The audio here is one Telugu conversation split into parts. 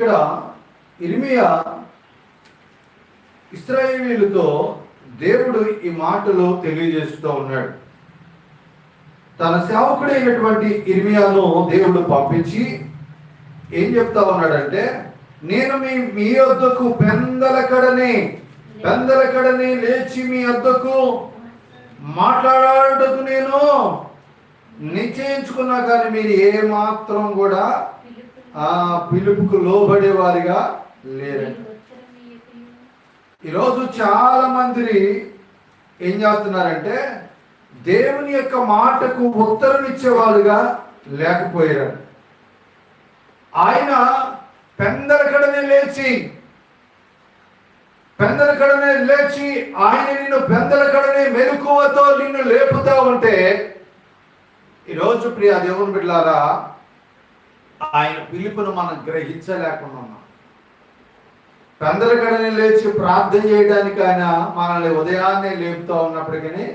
ఇక్కడ ఇర్మియా ఇస్రాయేలీలతో దేవుడు ఈ మాటలు తెలియజేస్తూ ఉన్నాడు. తన సేవకుడైనటువంటి ఇర్మియాను దేవుడు పంపించి ఏం చెప్తా ఉన్నాడంటే నేను మీ మీ వద్దకు పెందలకడనే పెందలకడనే లేచి మీ వద్దకు మాట్లాడటకు నేను నిశ్చయించుకున్నా కానీ మీరు ఏ మాత్రం కూడా ఆ పిలుపుకు లోబడే వారిగా లేరండి ఈరోజు చాలా మంది ఏం చేస్తున్నారంటే దేవుని యొక్క మాటకు ఉత్తరం ఇచ్చేవారుగా లేకపోయారు. ఆయన పెందరకడనే లేచి పెందలకడనే లేచి ఆయన నిన్ను పెందలకడనే మెలకువతో నిన్ను లేపుతా ఉంటే ఈరోజు ప్రియ దేవుని బిడ్డారా ఆయన పిలుపును మనం గ్రహించలేకుండా ఉన్నాం. పెందలకడనే లేచి ప్రార్థన చేయడానికి ఆయన మనల్ని ఉదయాన్నే లేపుతూ ఉన్నప్పటికీ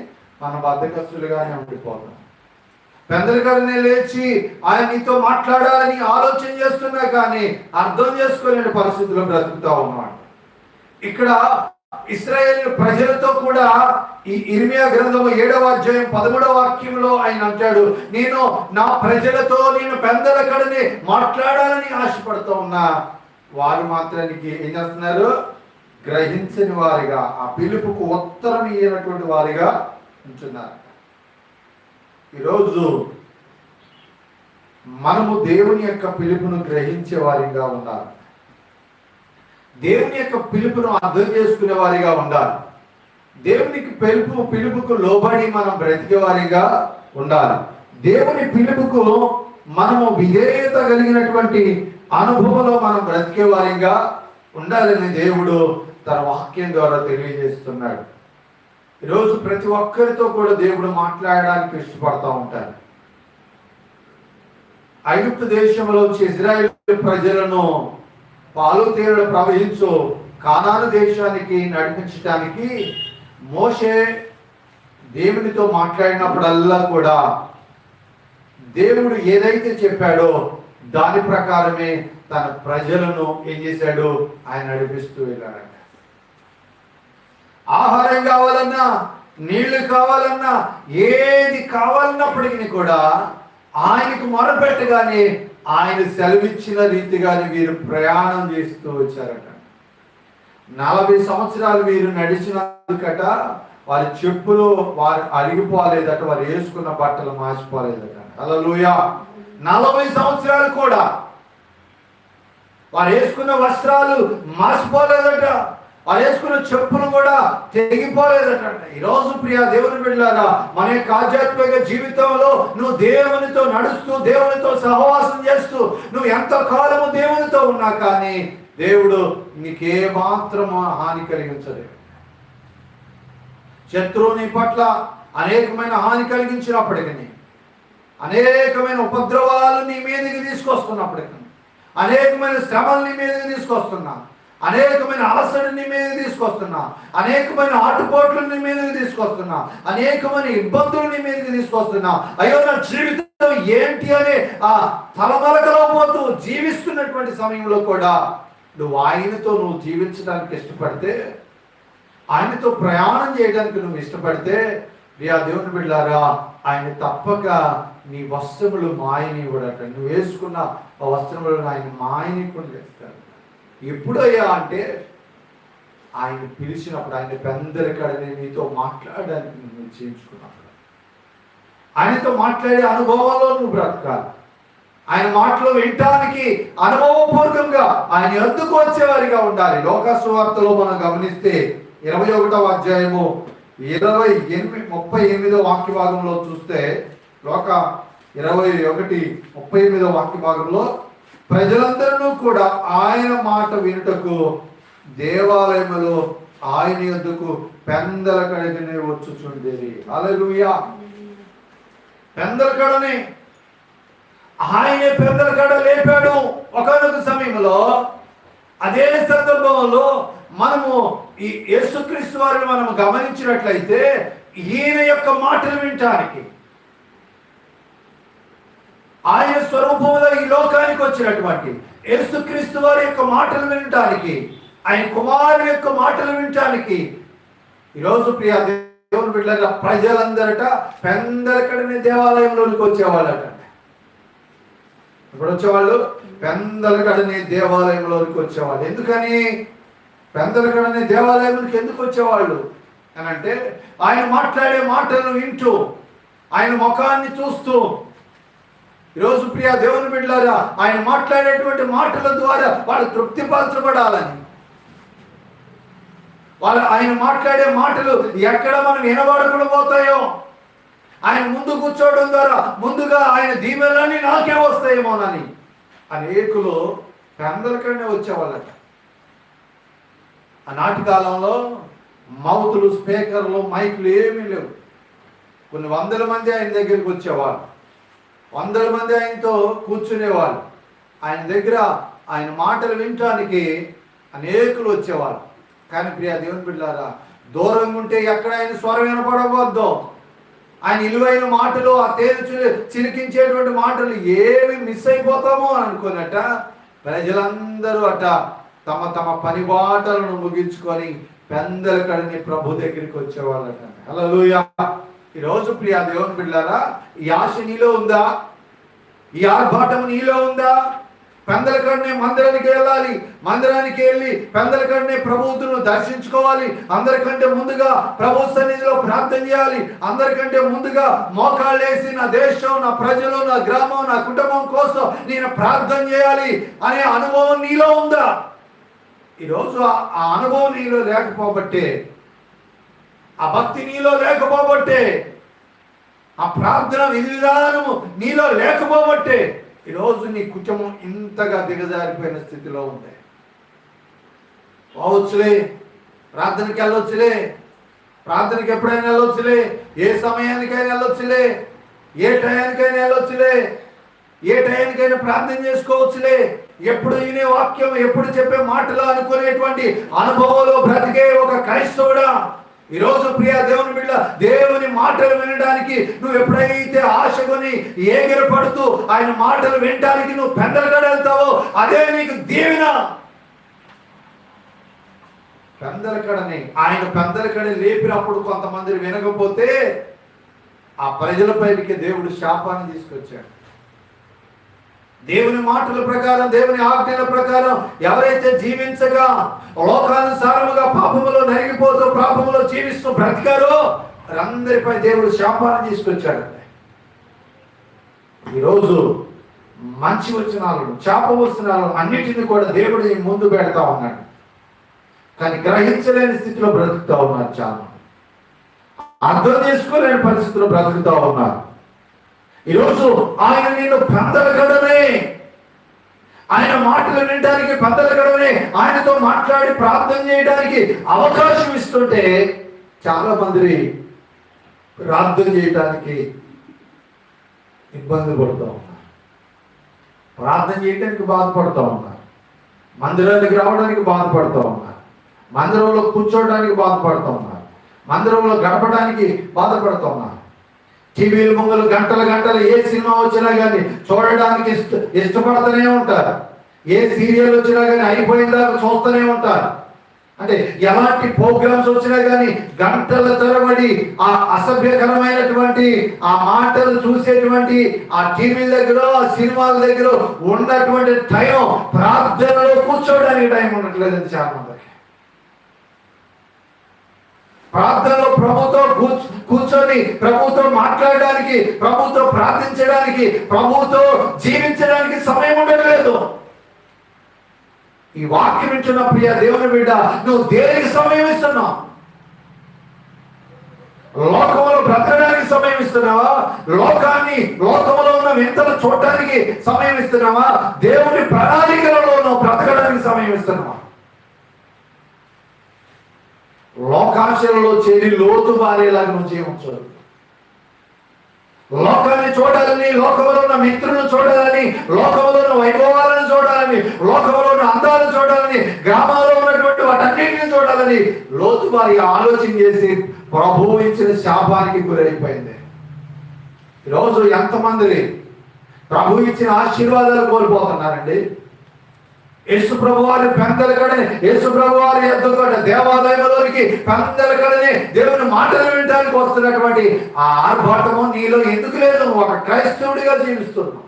మన బద్దకస్తులుగానే ఉండిపోతాం. పెందలగడనే లేచి ఆయన నీతో మాట్లాడాలని ఆలోచన చేస్తున్నా కానీ అర్థం చేసుకోలేని పరిస్థితుల్లో బ్రతుకుతా ఉన్నాడు. ఇక్కడ ఇస్రాయేల్ ప్రజలతో కూడా ఈ ఇర్మియా గ్రంథము ఏడవ అధ్యాయం పదమూడవ వాక్యంలో ఆయన అంటాడు నేను నా ప్రజలతో నేను పెందల కడని మాట్లాడాలని ఆశపడుతూ ఉన్నా. వారు మాత్రానికి ఏం చేస్తున్నారు? గ్రహించని వారిగా ఆ పిలుపుకు ఉత్తరం ఇయ్యనటువంటి వారిగా ఉంటున్నారు. ఈరోజు మనము దేవుని యొక్క పిలుపును గ్రహించే వారిగా ఉన్నారు దేవుని యొక్క పిలుపును అర్థం చేసుకునే వారిగా ఉండాలి. దేవునికి పిలుపు పిలుపుకు లోబడి మనం బ్రతికే వారిగా ఉండాలి. దేవుని పిలుపుకు మనము విధేయత కలిగినటువంటి అనుభవంలో మనం బ్రతికే వారిగా ఉండాలని దేవుడు తన వాక్యం ద్వారా తెలియజేస్తున్నాడు. ఈరోజు ప్రతి ఒక్కరితో కూడా దేవుడు మాట్లాడడానికి ఇష్టపడతా ఉంటారు. ఐగుప్తు దేశంలో ఇజ్రాయెల్ ప్రజలను పాలు ప్రవహించు కానాను దేశానికి నడిపించడానికి మోషే దేవునితో మాట్లాడినప్పుడల్లా కూడా దేవుడు ఏదైతే చెప్పాడో దాని ప్రకారమే తన ప్రజలను ఏం చేశాడు? ఆయన నడిపిస్తూ వెళ్ళాడంట. ఆహారం కావాలన్నా నీళ్ళు కావాలన్నా ఏది కావాలన్నప్పటికీ కూడా ఆయనకు మొరపెట్టగానే ఆయన సెలవిచ్చిన రీతిగానే వీరు ప్రయాణం చేస్తూ వచ్చారట. నలభై సంవత్సరాలు వీరు నడిచినకట వారి చెప్పులు వారు అరిగిపోలేదట వారు వేసుకున్న బట్టలు మార్చిపోలేదట. అలలుయ నలభై సంవత్సరాలు కూడా వారు వేసుకున్న వస్త్రాలు మార్చిపోలేదట. వారు వేసుకున్న చెప్పులు కూడా తెగిపోలేదట ఈరోజు ప్రియ దేవుని బిడ్డారా మన యొక్క ఆధ్యాత్మిక జీవితంలో నువ్వు దేవునితో నడుస్తూ దేవునితో సహవాసం చేస్తూ నువ్వు ఎంత కాలము దేవునితో ఉన్నా కానీ దేవుడు నీకే మాత్రం హాని కలిగించలేదు. శత్రువుని పట్ల అనేకమైన హాని కలిగించినప్పటికీ అనేకమైన ఉపద్రవాలు నీ మీదకి తీసుకొస్తున్నప్పటికీ అనేకమైన శ్రమలు నీ మీదకి తీసుకొస్తున్నా అనేకమైన అలసడి మీద తీసుకొస్తున్నా. అనేకమైన ఆటుపోట్లని మీద తీసుకొస్తున్నా. అనేకమైన ఇబ్బందులని మీద తీసుకొస్తున్నా. అయ్యో నా జీవితం ఏంటి అనే ఆ తలమలకలో పోతూ జీవిస్తున్నటువంటి సమయంలో కూడా నువ్వు ఆయనతో నువ్వు జీవించడానికి ఇష్టపడితే ఆయనతో ప్రయాణం చేయడానికి నువ్వు ఇష్టపడితే రియా దేవుని బిడ్డారా ఆయన తప్పక నీ వస్త్రములు మాయని ఇవ్వడట నువ్వు వేసుకున్న ఆ వస్త్రములను ఆయన మాయని కూడా చేస్తాడు ఎప్పుడయ్యా అంటే ఆయన పిలిచినప్పుడు ఆయన పెందరికడని నీతో మాట్లాడడానికి నువ్వు చేయించుకున్నప్పుడు ఆయనతో మాట్లాడే అనుభవంలో నువ్వు బ్రతకాలి. ఆయన మాటలు వినటానికి అనుభవపూర్వకంగా ఆయన ఎందుకు వచ్చేవారిగా ఉండాలి? లోకస్వార్తలో మనం గమనిస్తే ఇరవై ఒకటవ అధ్యాయము ఇరవై ఎనిమిది ముప్పై ఎనిమిదో వాక్య భాగంలో చూస్తే లోక ఇరవై ఒకటి ముప్పై ఎనిమిదో వాక్య భాగంలో ప్రజలందరూ కూడా ఆయన మాట వినుటకు దేవాలయములో ఆయన ఎందుకు పెందల కడిగినే వచ్చుచుండేది అలలుయా పెందల కడనే. ఆయనే పెద్దల కడ లేపాడు ఒకనొక సమయంలో అదే సందర్భంలో మనము ఈ యేసుక్రీస్తు వారిని మనం గమనించినట్లయితే ఈయన యొక్క మాటలు వినటానికి ఆయన స్వరూపంలో ఈ లోకానికి వచ్చినటువంటి యేసుక్రీస్తు వారి యొక్క మాటలు వినటానికి ఆయన కుమారుని యొక్క మాటలు వినటానికి ఈరోజు ప్రియ దేవుని బిడ్డల ప్రజలందరట పెందలకడనే దేవాలయంలోనికి వచ్చేవాళ్ళట. ఇప్పుడు వచ్చేవాళ్ళు? పెందలకడనే దేవాలయంలోనికి వచ్చేవాళ్ళు. ఎందుకని? పెందలకడనే దేవాలయంలోకి ఎందుకు వచ్చేవాళ్ళు? అని అంటే ఆయన మాట్లాడే మాటలను వింటూ ఆయన ముఖాన్ని చూస్తూ ఈరోజు ప్రియ దేవుని బిడ్డలారా ఆయన మాట్లాడేటువంటి మాటల ద్వారా వాళ్ళు తృప్తిపరచబడాలని. వాళ్ళు ఆయన మాట్లాడే మాటలు ఎక్కడ మనం వినబడకుండా పోతాయో ఆయన ముందు కూర్చోవడం ద్వారా ముందుగా ఆయన దీవెనలన్నీ నాకే వస్తాయేమోనని అనేకులు పెందలకనే వచ్చేవాళ్ళట. ఆనాటి కాలంలో మౌతులు స్పీకర్లు మైకులు ఏమీ లేవు. కొన్ని వందల మంది ఆయన దగ్గరికి వచ్చేవాళ్ళు. వందల మంది ఆయనతో కూర్చునేవాళ్ళు. ఆయన దగ్గర ఆయన మాటలు వినటానికి అనేకులు వచ్చేవాళ్ళు. కానీ ప్రియ దేవుని బిడ్డారా దూరంగా ఉంటే ఎక్కడ ఆయన స్వరం వినపడవద్దు. ఆయన ఇలువైన మాటలు ఆ తేల్చు చిలికించేటువంటి మాటలు ఏమి మిస్ అయిపోతామో అని అనుకున్నట ప్రజలందరూ అట తమ తమ పని బాటలను ముగించుకొని పెందల కడని ప్రభు దగ్గరికి వచ్చేవాళ్ళట. హలో ఈరోజు ప్రియా దేవుని బిడ్డారా ఈ ఆశ నీలో ఉందా? ఈ ఆర్భాటం నీలో ఉందా? పెందలకడనే మందిరానికి వెళ్ళాలి మందిరానికి వెళ్ళి పెందలకడనే ప్రభుత్వను దర్శించుకోవాలి. అందరికంటే ముందుగా ప్రభు సన్నిధిలో ప్రార్థన చేయాలి. అందరికంటే ముందుగా మోకాళ్ళేసి నా దేశం నా ప్రజలు నా గ్రామం నా కుటుంబం కోసం నేను ప్రార్థన చేయాలి అనే అనుభవం నీలో ఉందా? ఈరోజు ఆ అనుభవం నీలో లేకపోబట్టే ఆ భక్తి నీలో లేకపోబట్టే ఆ ప్రార్థన విధి విధానము నీలో లేకపోబట్టే ఈరోజు నీ కుటుంబం ఇంతగా దిగజారిపోయిన స్థితిలో ఉంది. పోవచ్చులే ప్రార్థనకి వెళ్ళొచ్చులే ప్రార్థనకి ఎప్పుడైనా వెళ్ళొచ్చులే ఏ సమయానికైనా వెళ్ళొచ్చులే ఏ టయానికైనా వెళ్ళొచ్చులే ఏ టయానికైనా ప్రార్థన చేసుకోవచ్చులే ఎప్పుడు వినే వాక్యం ఎప్పుడు చెప్పే మాటలు అనుకునేటువంటి అనుభవంలో బ్రతికే ఒక క్రైస్తవుడా? ఈరోజు ప్రియ దేవుని బిడ్డ దేవుని మాటలు వినడానికి నువ్వు ఎప్పుడైతే ఆశకొని ఏగిరపడుతూ ఆయన మాటలు వినడానికి నువ్వు పెందలకడెళ్తావో అదే నీకు దీవెన. పెందలకడని ఆయన పెందలకడ లేపినప్పుడు కొంతమంది వినకపోతే ఆ ప్రజలపైకి దేవుడు శాపాన్ని తీసుకొచ్చాడు. దేవుని మాటల ప్రకారం దేవుని ఆజ్ఞల ప్రకారం ఎవరైతే జీవించగా లోకానుసారముగా పాపములో నరిగిపోతూ పాపములో జీవిస్తూ బ్రతికారో వారందరిపై దేవుడు శాపాన్ని తీసుకొచ్చాడు. ఈరోజు మంచి వచ్చినాలను చేప వచ్చినాలను అన్నిటిని కూడా దేవుడు ముందు పెడతా ఉన్నాడు. కానీ గ్రహించలేని స్థితిలో బ్రతుకుతా ఉన్నారు చాలా అర్థం చేసుకోలేని పరిస్థితిలో బ్రతుకుతా ఉన్నారు. ఈరోజు ఆయన నేను పెందలగడమే ఆయన మాటలు వినడానికి పెందలగడమే ఆయనతో మాట్లాడి ప్రార్థన చేయడానికి అవకాశం ఇస్తుంటే చాలా మందిని ప్రార్థన చేయడానికి ఇబ్బంది పడుతూ ఉన్నారు. ప్రార్థన చేయడానికి బాధపడుతూ ఉన్నారు. మందిరానికి రావడానికి బాధపడుతూ ఉన్నారు. మందిరంలో కూర్చోవడానికి బాధపడుతూ ఉన్నారు. మందిరంలో గడపడానికి బాధపడుతూ ఉన్నారు. టీవీలు ముంగలు గంటలు గంటలు ఏ సినిమా వచ్చినా కానీ చూడడానికి ఇష్ట ఇష్టపడుతూనే ఉంటారు. ఏ సీరియల్ వచ్చినా కానీ అయిపోయిన దాకా చూస్తూనే ఉంటారు. అంటే ఎలాంటి ప్రోగ్రామ్స్ వచ్చినా కానీ గంటల తరబడి ఆ అసభ్యకరమైనటువంటి ఆ మాటలు చూసేటువంటి ఆ టీవీల దగ్గర ఆ సినిమాల దగ్గర ఉన్నటువంటి టైం ప్రార్థనలో కూర్చోవడానికి టైం ఉండట్లేదండి చాలా మందికి ప్రార్థనలో ప్రభుతో కూర్చొని ప్రభుతో మాట్లాడడానికి ప్రభుతో ప్రార్థించడానికి ప్రభుతో జీవించడానికి సమయం ఉండట్లేదు. ఈ వాక్యం ఇచ్చిన ప్రియ దేవుని బిడ్డ నువ్వు దేనికి సమయం ఇస్తున్నావు? లోకంలో బ్రతకడానికి సమయం ఇస్తున్నావా? లోకాన్ని లోకంలో ఉన్న వింతలు చూడటానికి సమయం ఇస్తున్నావా? దేవుని ప్రణాళికలలో నువ్వు బ్రతకడానికి సమయం ఇస్తున్నావా? లోకాశలలో చేరి లోతు మారేలాగా నువ్వు జీవించదు లోకాన్ని చూడాలని లోకంలో ఉన్న మిత్రులను చూడాలని లోకంలో ఉన్న వైభవాలను చూడాలని లోకంలో ఉన్న అందాలను చూడాలని గ్రామాల్లో ఉన్నటువంటి వాటన్నింటినీ చూడాలని లోతు వారి ఆలోచన చేసి ప్రభువు ఇచ్చిన శాపానికి గురైపోయింది. ఈరోజు ఎంతమంది ప్రభు ఇచ్చిన ఆశీర్వాదాలు కోల్పోతున్నారండి? యేసు ప్రభు వారి పెందల కడని యేసు ప్రభు వారి ఎద్దుకోట దేవాలయంలోనికి పెందల కడని దేవుని మాటలు వినడానికి వస్తున్నటువంటి ఆ ఆర్భాటము నీలో ఎందుకు లేదు? నువ్వు ఒక క్రైస్తవుడిగా జీవిస్తున్నావు.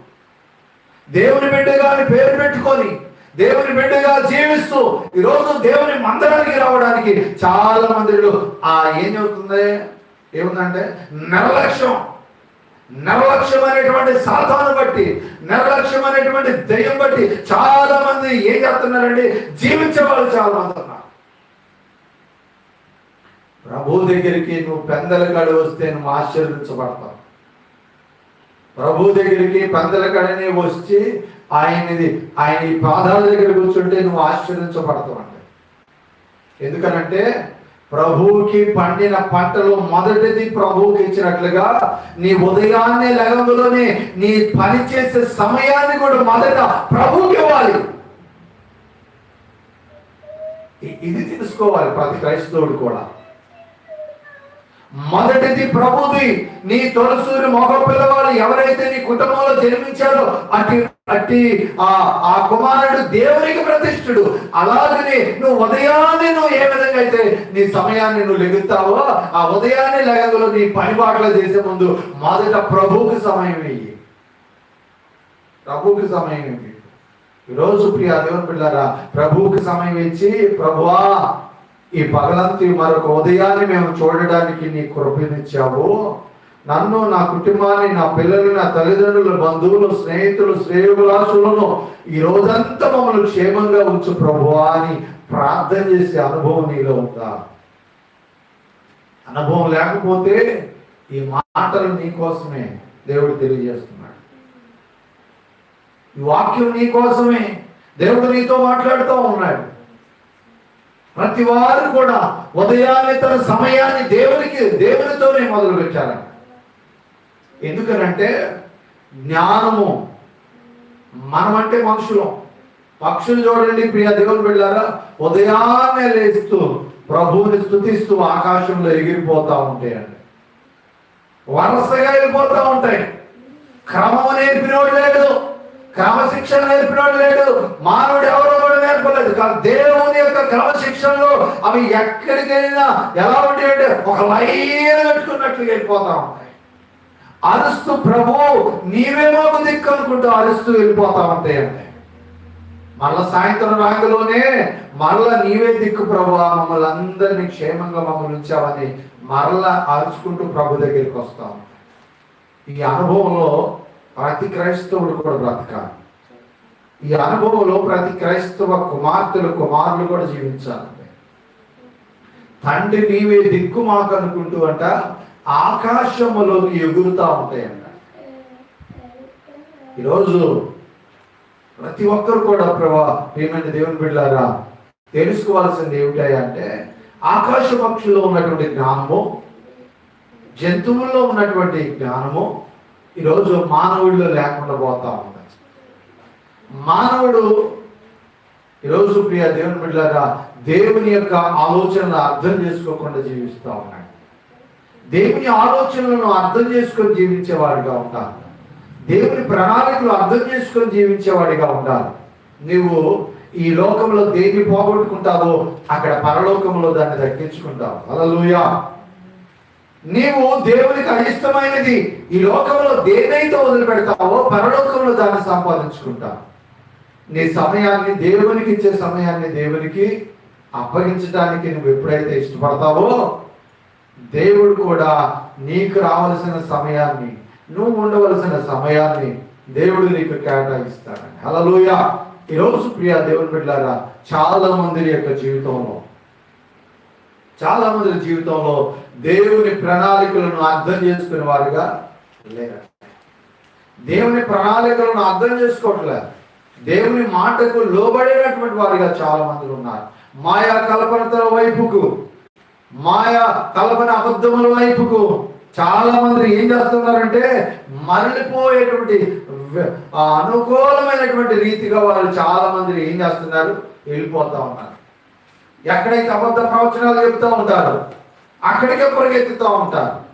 దేవుని బిడ్డగాని పేరు పెట్టుకొని దేవుని బిడ్డగా జీవిస్తూ ఈరోజు దేవుని మందిరానికి రావడానికి చాలా మందిలో ఆ ఏం చెబుతుంది ఏముందంటే నిర్లక్ష్యం. నిర్లక్ష్యం అనేటువంటి సాధన బట్టి నిర్లక్ష్యం అనేటువంటి దయ్యం బట్టి చాలా మంది ఏం చేస్తున్నారండి? జీవించే వాళ్ళు చాలా మంది ఉన్నారు. ప్రభు దగ్గరికి నువ్వు పెందల కాడి వస్తే నువ్వు ఆశీర్వదించబడతావు. ప్రభు దగ్గరికి పెందల కడని వచ్చి ఆయనది ఆయన ఈ పాదాల దగ్గర కూర్చుంటే నువ్వు ఆశీర్వదించబడతావు అంటే. ఎందుకనంటే ప్రభువుకి పండిన పంటలో మొదటిది ప్రభువుకి ఇచ్చినట్లుగా నీ ఉదయాన్నే లగంలోనే నీ పని చేసే సమయాన్ని కూడా మొదట ప్రభువుకి ఇవ్వాలి. ఇది తెలుసుకోవాలి ప్రతి క్రైస్తవుడు కూడా. మొదటిది ప్రభుది. నీ తొలసూరి మగ పిల్లవాడు ఎవరైతే నీ కుటుంబంలో జన్మించారో అట్టి అట్టి ఆ ఆ కుమారుడు దేవునికి ప్రతిష్ఠుడు. అలాగనే నువ్వు ఉదయాన్నే నువ్వు ఏ విధంగా అయితే నీ సమయాన్ని నువ్వు లెగుతావో ఆ ఉదయాన్నే లెగలో నీ పని చేసే ముందు మొదట ప్రభువుకి సమయం వెయ్యి ప్రభువుకి సమయం ఇవ్వి ఈరోజు ప్రియ దేవుని పిల్లారా ప్రభువుకి సమయం ఇచ్చి ప్రభువా. ఈ పగలంతి మరొక ఉదయాన్ని మేము చూడడానికి నీ కృపనిచ్చావు. నన్ను నా కుటుంబాన్ని నా పిల్లల్ని నా తల్లిదండ్రులు బంధువులు స్నేహితులు శ్రేయోభిలాషులను ఈ రోజంతా మమ్మల్ని క్షేమంగా ఉంచు ప్రభువా అని ప్రార్థన చేసే అనుభవం నీలో ఉందా? అనుభవం లేకపోతే ఈ మాటలు నీ కోసమే దేవుడు తెలియజేస్తున్నాడు. ఈ వాక్యం నీ కోసమే దేవుడు నీతో మాట్లాడుతూ ఉన్నాడు. ప్రతి వారు కూడా ఉదయాన్నే తన సమయాన్ని దేవునికి దేవునితోనే మొదలు పెట్టారంట ఎందుకనంటే జ్ఞానము మనమంటే మనుషులం. పక్షులు చూడండి ప్రియ దేవుని వెళ్ళారా ఉదయాన్నే లేస్తూ ప్రభువుని స్థుతిస్తూ ఆకాశంలో ఎగిరిపోతా ఉంటాయండి. వరుసగా వెళ్ళిపోతూ ఉంటాయి. క్రమం నేర్పినోడు లేడు. క్రమశిక్షణ నేర్పినోడు లేడు. మానవుడు ఎవరో? ఏర్పడలేదు కానీ దేవుని యొక్క క్రమశిక్షణలో అవి ఎక్కడికి వెళ్ళినా ఎలా ఉంటాయంటే ఒక లైన్ కట్టుకున్నట్లు వెళ్ళిపోతా ఉంటాయి. అరుస్తూ ప్రభు నీవే మాకు దిక్కు అనుకుంటూ అరుస్తూ వెళ్ళిపోతా ఉంటాయండి మళ్ళా సాయంత్రం రాగలోనే మరలా నీవే దిక్కు ప్రభు మమ్మల్ని అందరినీ క్షేమంగా మమ్మల్ని ఉంచావని మరలా అరుచుకుంటూ ప్రభు దగ్గరికి వస్తాం. ఈ అనుభవంలో ప్రతి క్రైస్తవుడు కూడా బ్రతకాలి. ఈ అనుభవంలో ప్రతి క్రైస్తవ కుమార్తెలు కుమారులు కూడా జీవించాలి. తండ్రి నీవే దిక్కు మాకు అనుకుంటూ అంట ఆకాశములోకి ఎగురుతా ఉంటాయంట. ఈరోజు ప్రతి ఒక్కరు కూడా ప్రభా ప్రియమైన దేవుని బిడ్డారా తెలుసుకోవాల్సింది ఏమిటంటే ఆకాశ పక్షుల్లో ఉన్నటువంటి జ్ఞానము జంతువుల్లో ఉన్నటువంటి జ్ఞానము ఈరోజు మానవుడిలో లేకుండా పోతా ఉంది. మానవుడు ఈరోజు ప్రియ దేవుని బిడ్డలాగా దేవుని యొక్క ఆలోచనలు అర్థం చేసుకోకుండా జీవిస్తూ ఉన్నాడు. దేవుని ఆలోచనలను అర్థం చేసుకొని జీవించేవాడిగా ఉండాలి దేవుని ప్రణాళికలు అర్థం చేసుకొని జీవించేవాడిగా ఉండాలి నువ్వు ఈ లోకంలో దేన్ని పోగొట్టుకుంటావో అక్కడ పరలోకంలో దాన్ని దక్కించుకుంటావు. అలలుయా నీవు దేవునికి అయిష్టమైనది ఈ లోకంలో దేనైతే వదిలిపెడతావో పరలోకంలో దాన్ని సంపాదించుకుంటావు. నీ సమయాన్ని దేవునికి ఇచ్చే సమయాన్ని దేవునికి అప్పగించడానికి నువ్వు ఎప్పుడైతే ఇష్టపడతావో దేవుడు కూడా నీకు రావలసిన సమయాన్ని నువ్వు ఉండవలసిన సమయాన్ని దేవుడు నీకు కేటాయిస్తాడు. హలలోయ ఈరోజు ప్రియ దేవుని బిడ్డారా చాలా మంది యొక్క జీవితంలో చాలా మంది జీవితంలో దేవుని ప్రణాళికలను అర్థం చేసుకునే వారుగా లేరు? దేవుని ప్రణాళికలను అర్థం చేసుకోవట్లేదు దేవుని మాటకు లోబడేటటువంటి వారిగా చాలా మంది ఉన్నారు. మాయా కల్పనతల వైపుకు మాయా కల్పన అబద్ధముల వైపుకు చాలా మంది ఏం చేస్తున్నారంటే మరలిపోయేటువంటి అనుకూలమైనటువంటి రీతిగా వాళ్ళు చాలా మంది ఏం చేస్తున్నారు? వెళ్ళిపోతా ఉన్నారు. ఎక్కడైతే అబద్ధ ప్రవచనాలు చెప్తూ ఉంటారు అక్కడికే పరిగెత్తుతూ ఉంటారు.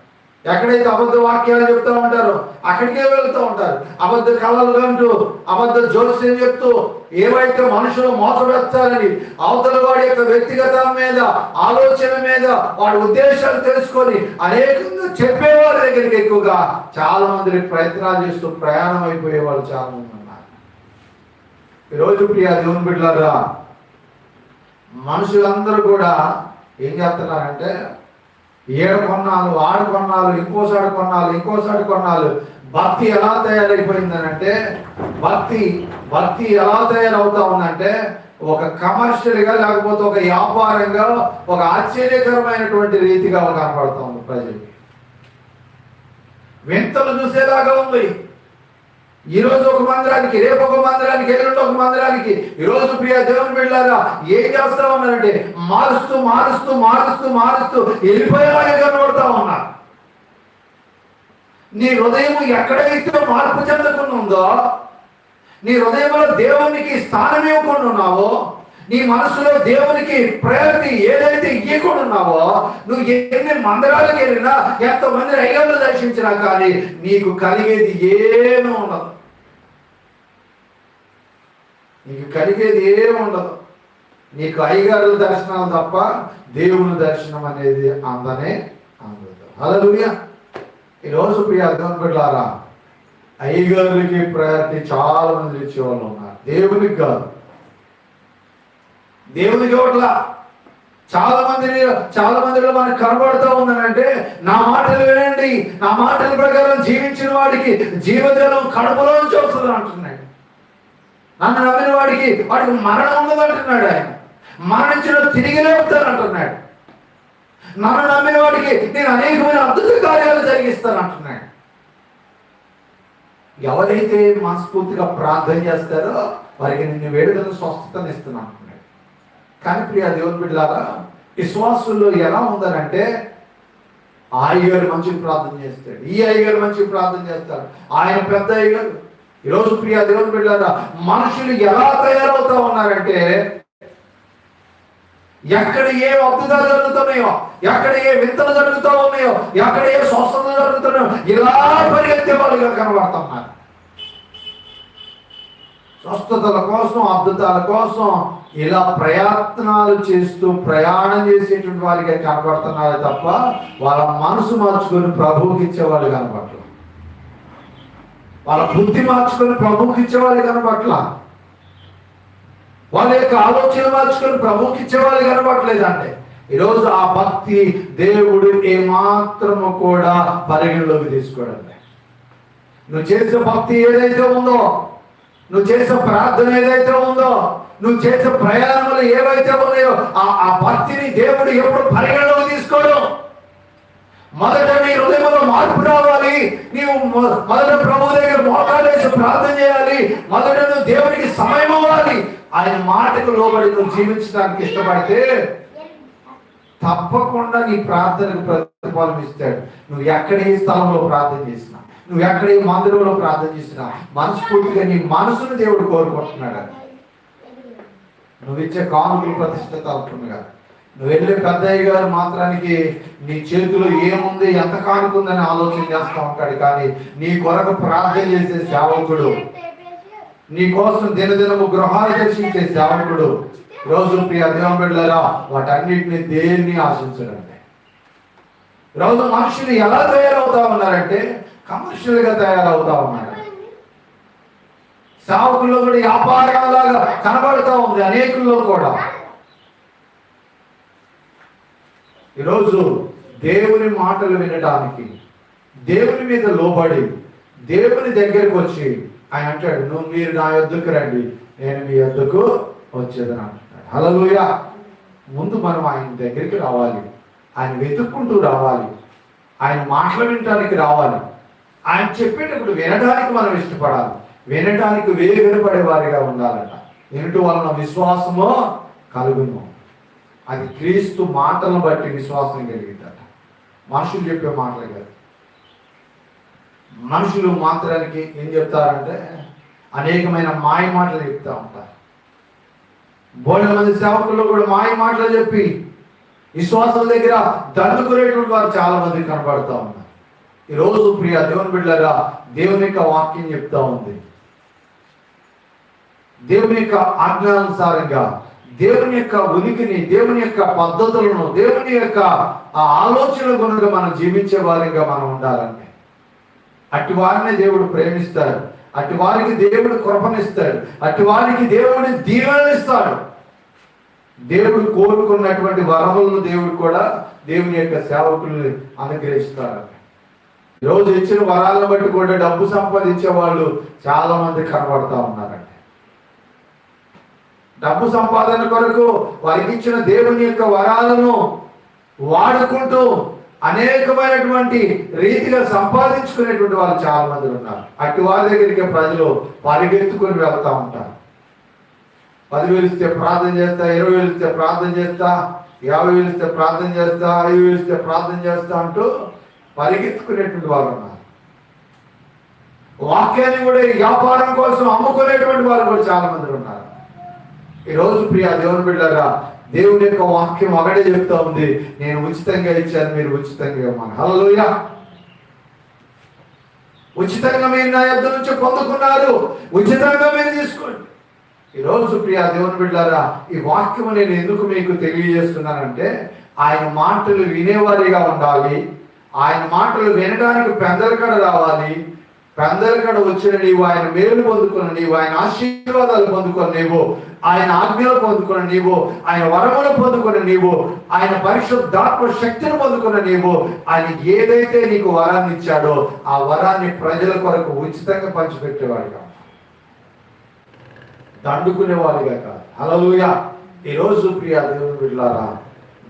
ఎక్కడైతే అబద్ధ వాక్యాలు చెప్తూ ఉంటారో అక్కడికే వెళ్తూ ఉంటారు. అబద్ధ కళలు అంటూ అబద్ధ జోస్యం చెప్తూ ఏవైతే మనుషులు మోసపెట్టాలని అవతల వాడి యొక్క వ్యక్తిగతం మీద ఆలోచన మీద వాడి ఉద్దేశాలు తెలుసుకొని అనేకంగా చెప్పేవారి దగ్గరికి ఎక్కువగా చాలా మంది ప్రయత్నాలు చేస్తూ ప్రయాణం అయిపోయేవాళ్ళు చాలా మంది ఉన్నారు. ఈరోజు ప్రియ దేవుని బిడ్డలారా మనుషులందరూ కూడా ఏం చేస్తున్నారంటే ఏడు కొన్నాళ్ళు ఆడు కొన్నాళ్ళు ఇంకోసారి కొన్నాళ్ళు ఇంకోసారి కొన్నాళ్ళు. భక్తి ఎలా తయారైపోయిందనంటే భక్తి భక్తి ఎలా తయారవుతా ఉందంటే ఒక కమర్షియల్గా లేకపోతే ఒక వ్యాపారంగా ఒక ఆశ్చర్యకరమైనటువంటి రీతిగా కనపడుతుంది ప్రజలు. వింతలు చూసేలాగా ఉంది. ఈ రోజు ఒక మందిరానికి రేపు ఒక మందిరానికి ఎల్లుండి ఒక మందిరానికి ఈ రోజు ప్రియ దేవుని బిడ్డారా ఏం చేస్తా ఉన్నారంటే మారుస్తూ మారుస్తూ మారుస్తూ మారుస్తూ వెళ్ళిపోయేలాగా కనబడతా ఉన్నారు నీ హృదయం ఎక్కడైతే మార్పు చెందకుండా ఉందో నీ హృదయంలో దేవునికి స్థానం ఇవ్వకుండా ఉన్నావో నీ మనసులో దేవునికి ప్రయత్ని ఏదైతే ఇవ్వకుండా ఉన్నావో నువ్వు ఎన్ని మందిరాలకు వెళ్ళినా ఎంతమంది అయ్యాలు దర్శించినా కానీ నీకు కలిగేది ఏమీ ఉండదు. నీకు కలిగేది ఏమి ఉండదు. నీకు అయ్యగారుల దర్శనాలు తప్ప దేవుని దర్శనం అనేది అందనే అందదు. అలా ఈరోజు ప్రియ దేవుని బిడ్డారా అయ్యగారులకి ప్రయారిటీ చాలా మంది ఇచ్చేవాళ్ళు ఉన్నారు. దేవునికి కాదు. దేవునికి ఇవ్వట్లా చాలా మంది చాలా మందిలో మనకు కనబడుతూ ఉందనంటే నా మాటలు వినండి. నా మాటల ప్రకారం జీవించిన వాడికి జీవజలం కడపలో నుంచి వస్తుంది అంటున్నాడు నన్ను నమ్మిన వాడికి వాడికి మరణం ఉండదంటున్నాడు ఆయన. మరణించిన తిరిగి లేపుతాను అంటున్నాడు నన్ను నమ్మిన వాడికి నేను అనేకమైన అద్భుత కార్యాలు జరిగిస్తాను అంటున్నాడు ఎవరైతే మనస్ఫూర్తిగా ప్రార్థన చేస్తారో వారికి నిన్ను వేడుకలను స్వస్థతను ఇస్తున్నాను అంటున్నాడు కానీ ప్రియ దేవుని బిడ్డలాగా విశ్వాసుల్లో ఎలా ఉందనంటే ఆ అయ్యగారు మంచి ప్రార్థన చేస్తాడు ఈ అయ్యగారు మంచిగా ప్రార్థన చేస్తాడు. ఆయన పెద్ద అయ్యగారు ఈరోజు ప్రియా దేవుని బిడ్డారా మనుషులు ఎలా తయారవుతా ఉన్నారంటే ఎక్కడ ఏ అద్భుతాలు జరుగుతున్నాయో ఎక్కడ ఏ వింతలు జరుగుతూ ఉన్నాయో ఎక్కడ ఏ స్వస్థతలు జరుగుతున్నాయో ఇలా పరిగెత్తే వాళ్ళుగా కనబడుతున్నారు. స్వస్థతల కోసం అద్భుతాల కోసం ఇలా ప్రయత్నాలు చేస్తూ ప్రయాణం చేసేటువంటి వారిగా కనబడుతున్నారు తప్ప వాళ్ళ మనసు మార్చుకొని ప్రభువుకి ఇచ్చేవాళ్ళు కనబడరు. వాళ్ళ బుద్ధి మార్చుకొని ప్రభుకి ఇచ్చేవాళ్ళు కనబట్ల వాళ్ళ యొక్క ఆలోచన మార్చుకొని ప్రభుకి ఇచ్చేవాళ్ళు కనబడలేదు ఈరోజు ఆ భక్తి దేవుడు ఏమాత్రము కూడా పరిగణలోకి తీసుకోవడం నువ్వు చేసే భక్తి ఏదైతే ఉందో నువ్వు చేసే ప్రార్థన ఏదైతే ఉందో నువ్వు చేసే ప్రయాణములు ఏవైతే ఉన్నాయో ఆ ఆ భక్తిని దేవుడు ఎప్పుడు పరిగణలోకి తీసుకోడు. మొదట నీ హృదయంలో మార్పు రావాలి. నీవు మొదట ప్రభు దగ్గర మోకాలేసి ప్రార్థన చేయాలి. మొదట నువ్వు దేవునికి సమయం అవ్వాలి ఆయన మాటకు లోబడి నువ్వు జీవించడానికి ఇష్టపడితే తప్పకుండా నీ ప్రార్థనకు ప్రతిఫలం ఇస్తాడు. నువ్వు ఎక్కడ ఏ స్థలంలో ప్రార్థన చేసినా నువ్వు ఎక్కడ ఏ మందిరంలో ప్రార్థన చేసినా మనస్ఫూర్తిగా నీ మనసును దేవుడు కోరుకుంటున్నాడు. నువ్వు ఇచ్చే కానుకలు ప్రతిష్ట అవుతుంది కదా నువ్వు వెళ్ళే పెద్దయ్య గారు మాత్రానికి నీ చేతిలో ఏముంది ఎంత కానుకుందని ఆలోచన చేస్తూ ఉంటాడు. కానీ నీ కొరకు ప్రార్థన చేసే సేవకుడు నీ కోసం దినదినము గృహాలు దర్శించే సేవకుడు రోజు ప్రియ దేవం బిడ్డలారా వాటన్నిటిని దేన్ని ఆశించడండి. రోజు మనుషులు ఎలా తయారవుతా ఉన్నారంటే కమర్షియల్గా తయారవుతా ఉన్నారు. సేవకుల్లో కూడా వ్యాపారాలాగా కనబడుతూ ఉంది అనేకుల్లో కూడా. ఈరోజు దేవుని మాటలు వినడానికి దేవుని మీద లోబడి దేవుని దగ్గరికి వచ్చి ఆయన అంటాడు నువ్వు మీరు నా యొద్దకు రండి నేను మీ యొద్దకు వచ్చేదని అంటున్నాడు. హలలుయ ముందు మనం ఆయన దగ్గరికి రావాలి. ఆయన వెతుక్కుంటూ రావాలి. ఆయన మాటలు వినడానికి రావాలి. ఆయన చెప్పేటప్పుడు వినడానికి మనం ఇష్టపడాలి. వినడానికి వేరుపడే వారిగా ఉండాలంట. వినటం వలన విశ్వాసము కలుగును. అది క్రీస్తు మాటలను బట్టి విశ్వాసం కలిగిందట. మనుషులు చెప్పే మాటలు కాదు. మనుషులు మాత్రానికి ఏం చెప్తారంటే అనేకమైన మాయ మాటలు చెప్తా ఉంటారు. బోళ్ళ మంది సేవకుల్లో కూడా మాయ మాటలు చెప్పి విశ్వాసం దగ్గర దండుకునేటువంటి వారు చాలా మంది కనపడుతూ ఉన్నారు. ఈరోజు ప్రియ దేవుని బిడ్డగా దేవుని యొక్క వాక్యం చెప్తా ఉంది. దేవుని యొక్క ఆజ్ఞానుసారంగా దేవుని యొక్క ఉనికిని దేవుని యొక్క పద్ధతులను దేవుని యొక్క ఆ ఆలోచన గుణంగా మనం జీవించే వారిగా మనం ఉండాలండి అటు వారిని దేవుడు ప్రేమిస్తాడు అటు వారికి దేవుడు కృపనిస్తాడు అటు వారికి దేవుడిని దీవెనిస్తాడు దేవుడు కోరుకున్నటువంటి వరములను దేవుడు కూడా దేవుని యొక్క సేవకుల్ని అనుగ్రహిస్తాడు. ఈరోజు ఇచ్చిన వరాలను బట్టి కూడా డబ్బు సంపాదించే వాళ్ళు చాలా మంది కనబడతా ఉన్నారండి. డబ్బు సంపాదన కొరకు వారికి ఇచ్చిన దేవుని యొక్క వరాలను వాడుకుంటూ అనేకమైనటువంటి రీతిగా సంపాదించుకునేటువంటి వాళ్ళు చాలా మంది ఉన్నారు. అటు వారి దగ్గరికి ప్రజలు పరిగెత్తుకుని వెళ్తా ఉంటారు. పదివేలు ఇస్తే ప్రార్థన చేస్తా ఇరవై వేలు ఇస్తే ప్రార్థన చేస్తా యాభై వేలు ఇస్తే ప్రార్థన చేస్తా ఐదు వేలు ఇస్తే ప్రార్థన చేస్తా అంటూ పరిగెత్తుకునేటువంటి వారు ఉన్నారు. వాక్యాన్ని కూడా వ్యాపారం కోసం అమ్ముకునేటువంటి వారు కూడా చాలా మంది ఉన్నారు. ఈ రోజు ప్రియ దేవుని బిడ్డరా దేవుని యొక్క వాక్యం ఒకటే చెప్తా ఉంది. నేను ఉచితంగా ఇచ్చాను మీరు ఉచితంగా ఇవ్వమని. హల్లెలూయా. ఉచితంగా మీరు నా యొద్ద నుంచి పొందుకున్నారు. ఉచితంగా మీరు తీసుకోండి. ఈ రోజు ప్రియ దేవుని బిడ్డారా ఈ వాక్యం నేను ఎందుకు మీకు తెలియజేస్తున్నానంటే ఆయన మాటలు వినేవారిగా ఉండాలి. ఆయన మాటలు వినడానికి పెందలకడ రావాలి. పెందలకడ వచ్చిన నీవు ఆయన మేలు పొందుకున్న నీవు ఆయన ఆశీర్వాదాలు పొందుకున్న నీవు. ఆయన ఆజ్ఞలు పొందుకున్న నీవు ఆయన వరములు పొందుకున్న నీవు ఆయన పరిశుద్ధాత్మ శక్తిని పొందుకున్న నీవు ఆయన ఏదైతే నీకు వరాన్ని ఇచ్చాడో ఆ వరాన్ని ప్రజల కొరకు ఉచితంగా పంచిపెట్టేవాడుగా. దండుకునేవాడిగా కాదు. హల్లెలూయా. ఈ రోజు ప్రియ దేవుని బిడ్డారా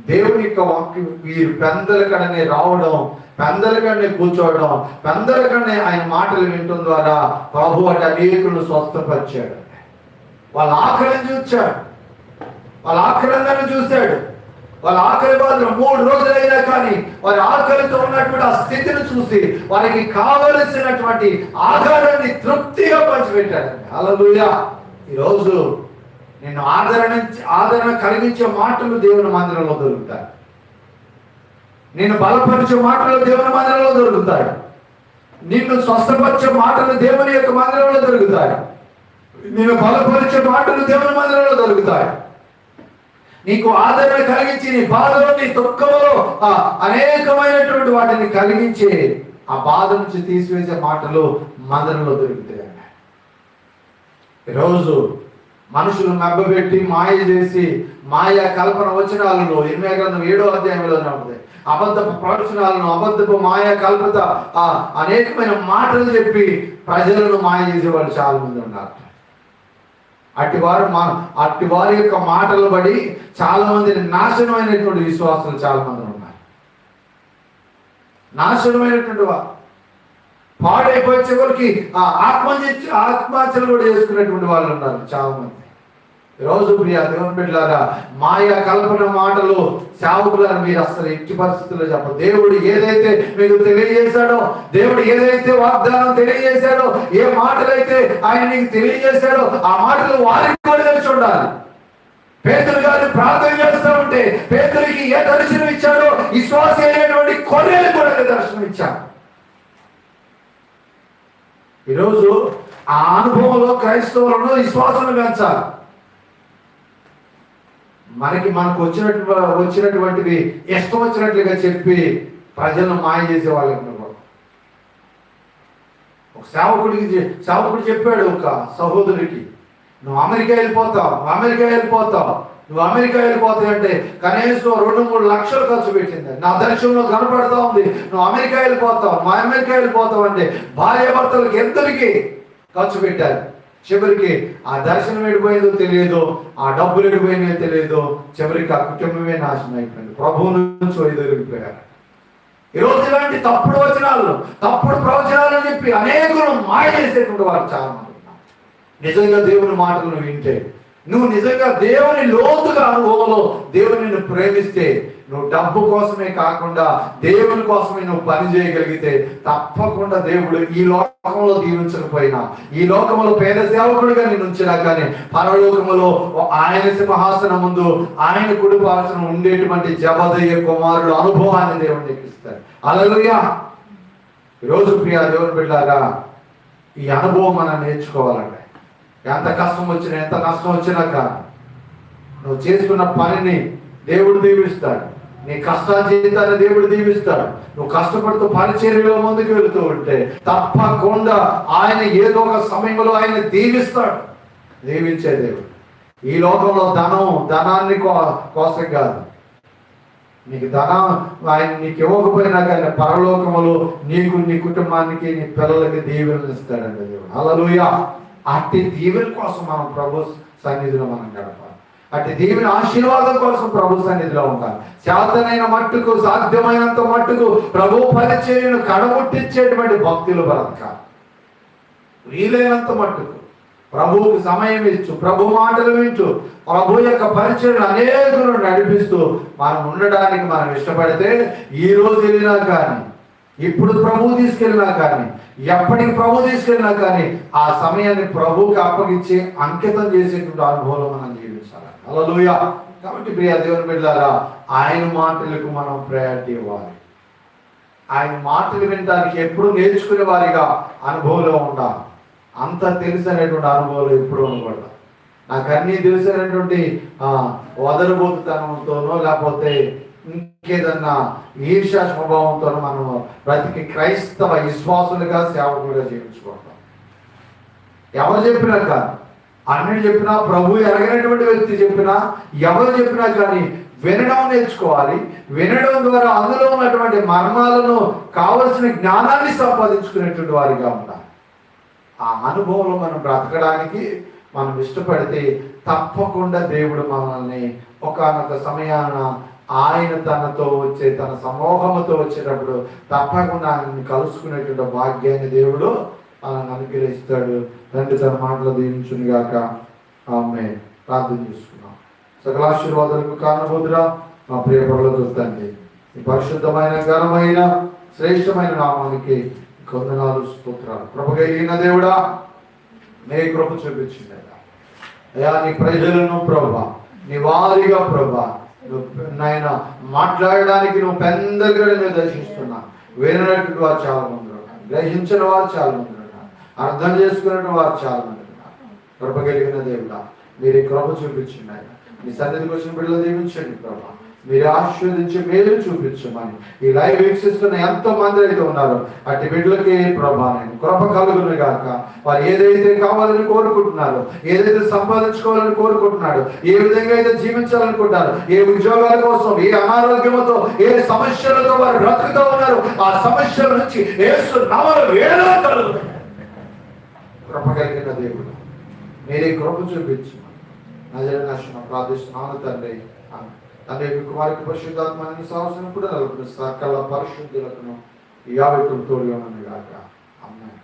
దేవుని యొక్క వాక్యం వీరు పెందలకడనే రావడం పెందలకడనే కూర్చోవడం పెందలకడనే ఆయన మాటలు వినటం ద్వారా ప్రభు అంటే అనేకులను స్వస్థపరిచాడు. వాళ్ళ ఆకలిని చూచాడు. వాళ్ళ ఆకలిందని చూశాడు. వాళ్ళ ఆకలి బాధలు మూడు రోజులైనా కానీ వారి ఆకలితో ఉన్నటువంటి ఆ స్థితిని చూసి వారికి కావలసినటువంటి ఆధారాన్ని తృప్తిగా పంచిపెట్టాడు. అలలుయా ఈరోజు నేను ఆదరణ ఆదరణ కలిగించే మాటలు దేవుని మందిరంలో దొరుకుతాయి. నేను బలపరిచే మాటలు దేవుని మందిరంలో దొరుకుతాయి. నిన్ను స్వస్థపరిచే మాటలు దేవుని యొక్క మందిరంలో దొరుకుతాయి. నేను బలపరిచే మాటలు దేవుని మందిరంలో దొరుకుతాయి నీకు ఆదరణ కలిగించి నీ బాధలో నీ దుఃఖంలో ఆ అనేకమైనటువంటి వాటిని కలిగించే ఆ బాధ నుంచి తీసివేసే మాటలు మందిరంలో దొరుకుతాయి. ఈరోజు మనుషులు మబ్బపెట్టి మాయ చేసి మాయ కల్పన వచనాలను ఎనిమిది గ్రంథం ఏడో అధ్యాయంలో ఉంటుంది అబద్ధపు ప్రవచనాలను అబద్ధపు మాయ కల్పత ఆ అనేకమైన మాటలు చెప్పి ప్రజలను మాయ చేసే వాళ్ళు చాలా మంది ఉన్నారు. అట్టి వారు మా అట్టి వారి యొక్క మాటలు బడి చాలా మంది నాశనమైనటువంటి విశ్వాసం చాలా మంది ఉన్నారు. నాశనమైనటువంటి వారు. పాడైపోయే చివరికి ఆ ఆత్మహత్య ఆత్మహత్యలు కూడా చేసుకునేటువంటి వాళ్ళు ఉన్నారు చాలా మంది రోజు ప్రియ దేవుని బిడ్డలారా మాయా కల్పన మాటలు సేవకులారు మీరు అసలు ఎట్టి పరిస్థితుల్లో చెప్ప దేవుడు ఏదైతే మీకు తెలియజేశాడో దేవుడు ఏదైతే వాగ్దానం తెలియజేశాడో ఏ మాటలైతే ఆయన నీకు తెలియజేశాడో ఆ మాటలు వారికి కూడా తెలిసి ఉండాలి. పేదలు గారు ప్రార్థన చేస్తూ ఉంటే పేదలకి ఏ దర్శనం ఇచ్చాడో విశ్వాస అయినటువంటి కొర్రెలు కూడా దర్శనం ఇచ్చాడు ఈరోజు ఆ అనుభవంలో క్రైస్తవులను విశ్వాసం పెంచాలి. మనకి మనకు వచ్చినట్టు వచ్చినటువంటివి ఇష్టం వచ్చినట్లుగా చెప్పి ప్రజలను మాయ చేసే వాళ్ళకి ఒక సేవకుడికి సేవకుడు చెప్పాడు ఒక సహోదరుడికి నువ్వు అమెరికా వెళ్ళిపోతావు నువ్వు అమెరికా వెళ్ళిపోతావు నువ్వు అమెరికా వెళ్ళిపోతావు అంటే కనీసం రెండు మూడు లక్షలు ఖర్చు పెట్టింది. నా దర్శనంలో కనపడతా ఉంది. నువ్వు అమెరికా వెళ్ళిపోతావు నువ్వు అమెరికా వెళ్ళిపోతావు అంటే భార్య భర్తలకు ఎంతరికి ఖర్చు పెట్టారు చివరికి ఆ దర్శనం ఎడిపోయిందో తెలియదు ఆ డబ్బులు ఎడిపోయినాయో తెలియదు చివరికి ఆ కుటుంబమే నాశనం అయిపోయింది. ప్రభువు నుంచి వైదొరిగిపోయారు ఈరోజు ఇలాంటి తప్పుడు వచనాలు తప్పుడు ప్రవచనాలు అని చెప్పి అనేకులు మాయ చేసేటువంటి వారు చాలా మంది నిజంగా దేవుని మాటలను వింటే నువ్వు నిజంగా దేవుని లోతుగా అనుభవంలో దేవుని నిన్ను ప్రేమిస్తే నువ్వు డబ్బు కోసమే కాకుండా దేవుని కోసమే నువ్వు పని చేయగలిగితే తప్పకుండా దేవుడు ఈ లోకంలో దీవించకపోయినా ఈ లోకములో పేద సేవకుడిగా నేను ఉంచినా కానీ పరలోకములో ఆయన సింహాసనం ముందు ఆయన కుడిపాసనం ఉండేటువంటి జబదయ్య కుమారుడు అనుభవాన్ని దేవుడు నీకు ఇస్తాడు. అలలుయా ఈరోజు ప్రియా దేవుని బిడ్డారా ఈ అనుభవం మనం నేర్చుకోవాలండి ఎంత కష్టం వచ్చినా ఎంత నష్టం వచ్చినా కానీ నువ్వు చేసుకున్న పనిని దేవుడు దీవిస్తాడు. నీ కష్టాజీతాన్ని దేవుడు దీవిస్తాడు. నువ్వు కష్టపడుతూ పరిచర్యలో ముందుకు వెళుతూ ఉంటే తప్పకుండా ఆయన ఏదో ఒక సమయంలో ఆయన దీవిస్తాడు. దీవించే దేవుడు. ఈ లోకంలో ధనం ధనాన్ని కో- కోసం కాదు. నీకు ధనం ఆయన నీకు ఇవ్వకపోయినా కానీ పరలోకములు నీకు నీ కుటుంబానికి నీ పిల్లలకి దీవెనలు ఇస్తాడండి దేవుడు. హల్లెలూయా. అట్టి దీవెన కోసం మనం ప్రభు సన్నిధిలో మనం గడపాలి అంటే దేవుని ఆశీర్వాదం కోసం ప్రభు సన్నిధిలో ఉంటాను శాతనైన మట్టుకు సాధ్యమైనంత మట్టుకు ప్రభు పరిచర్యను కడముట్టించేటువంటి భక్తులు బ్రతకాలి. వీలైనంత మట్టుకు ప్రభువుకు సమయం ఇచ్చు ప్రభు మాటలు వింటూ ప్రభు యొక్క పరిచయం అనేకులను నడిపిస్తూ మనం ఉండడానికి మనం ఇష్టపడితే ఈ రోజు వెళ్ళినా కానీ ఇప్పుడు ప్రభు తీసుకెళ్ళినా కానీ ఎప్పటికి ప్రభు తీసుకెళ్ళినా కానీ ఆ సమయాన్ని ప్రభువుకి అప్పగించి అంకితం చేసేటువంటి అనుభవం మనం అలలోయ కాబట్టి ప్రియ దేవుని బిడ్డారా ఆయన మాటలకు మనం ప్రయారిటీ ఇవ్వాలి ఆయన మాటలు వినడానికి ఎప్పుడు నేర్చుకునే వారిగా అనుభవంలో ఉండాలి. అంత తెలిసినటువంటి అనుభవాలు ఎప్పుడు ఉండకూడదు. నాకు అన్నీ తెలిసినటువంటి వదలబోతుతనంతోనో లేకపోతే ఇంకేదన్నా ఈర్షా స్వభావంతోనో మనం ప్రతికి క్రైస్తవ విశ్వాసులుగా సేవకులుగా జీవించుకుంటాం ఎవరు చెప్పినా కాదు. అన్నిటి చెప్పినా ప్రభు ఎరగినటువంటి వ్యక్తి చెప్పినా ఎవరు చెప్పినా కానీ వినడం నేర్చుకోవాలి. వినడం ద్వారా అందులో ఉన్నటువంటి మర్మాలను కావలసిన జ్ఞానాన్ని సంపాదించుకునేటువంటి వారిగా ఉండాలి. ఆ అనుభవంలో మనం బ్రతకడానికి మనం ఇష్టపడితే తప్పకుండా దేవుడు మనల్ని ఒకనొక సమయాన ఆయన తనతో వచ్చే తన సమూహముతో వచ్చేటప్పుడు తప్పకుండా ఆయన్ని కలుసుకునేటువంటి భాగ్యాన్ని దేవుడు మనల్ని అనుగ్రహిస్తాడు. తండ్రి తన మాటలు దీవించును గాక ఆమె ప్రార్థన చేసుకున్నాం. సకలాశీర్వాదాలకు కారణబోదురా మా ప్రియ పరులకు తండ్రి. ఈ పరిశుద్ధమైన ఘనమైన శ్రేష్టమైన నామానికి కొందనాలు స్తోత్రాలు. కృపగలిగిన దేవుడా నే కృప చూపించింది అయ్యా. నీ ప్రజలను ప్రభా నీ వారిగా ప్రభా నాయన మాట్లాడడానికి నువ్వు పెద్దగా నేను దర్శిస్తున్నా వారు చాలా మంది గ్రహించిన వారు చాలా మంది అర్థం చేసుకున్న వారు చాలా మంది ఉన్నారు కృప కలిగిన దేవుడా మీరు కృప చూపించండి ఆయన. మీ సన్నిధికి వచ్చిన బిడ్డలు దీవించండి ప్రభా. మీరు ఆశీర్వదించి మేలు చూపించమని. ఈ లైవ్ వీక్షిస్తున్న ఎంతో మంది అయితే ఉన్నారు అటు బిడ్డలకి ప్రభా నేను కృప కలుగును గాక. వారు ఏదైతే కావాలని కోరుకుంటున్నారు ఏదైతే సంపాదించుకోవాలని కోరుకుంటున్నాడు ఏ విధంగా అయితే జీవించాలనుకుంటారు ఏ ఉద్యోగాల కోసం ఏ అనారోగ్యంతో ఏ సమస్యలతో వారు బ్రతుకుతూ ఉన్నారు ఆ సమస్యల నుంచి ఏసు నవలు ఏదో కలుగు కృప కలిగిన దేవుడు. మీరే కృప చూపించి నజరనాశనం ప్రార్థిస్తున్నాను తండ్రి. తండ్రి కుమారికి పరిశుద్ధాత్మని సాహసం కూడా నలుగురు సకల పరిశుద్ధులకును యావకులు తోడు ఉన్నాను కాక అమ్మాయి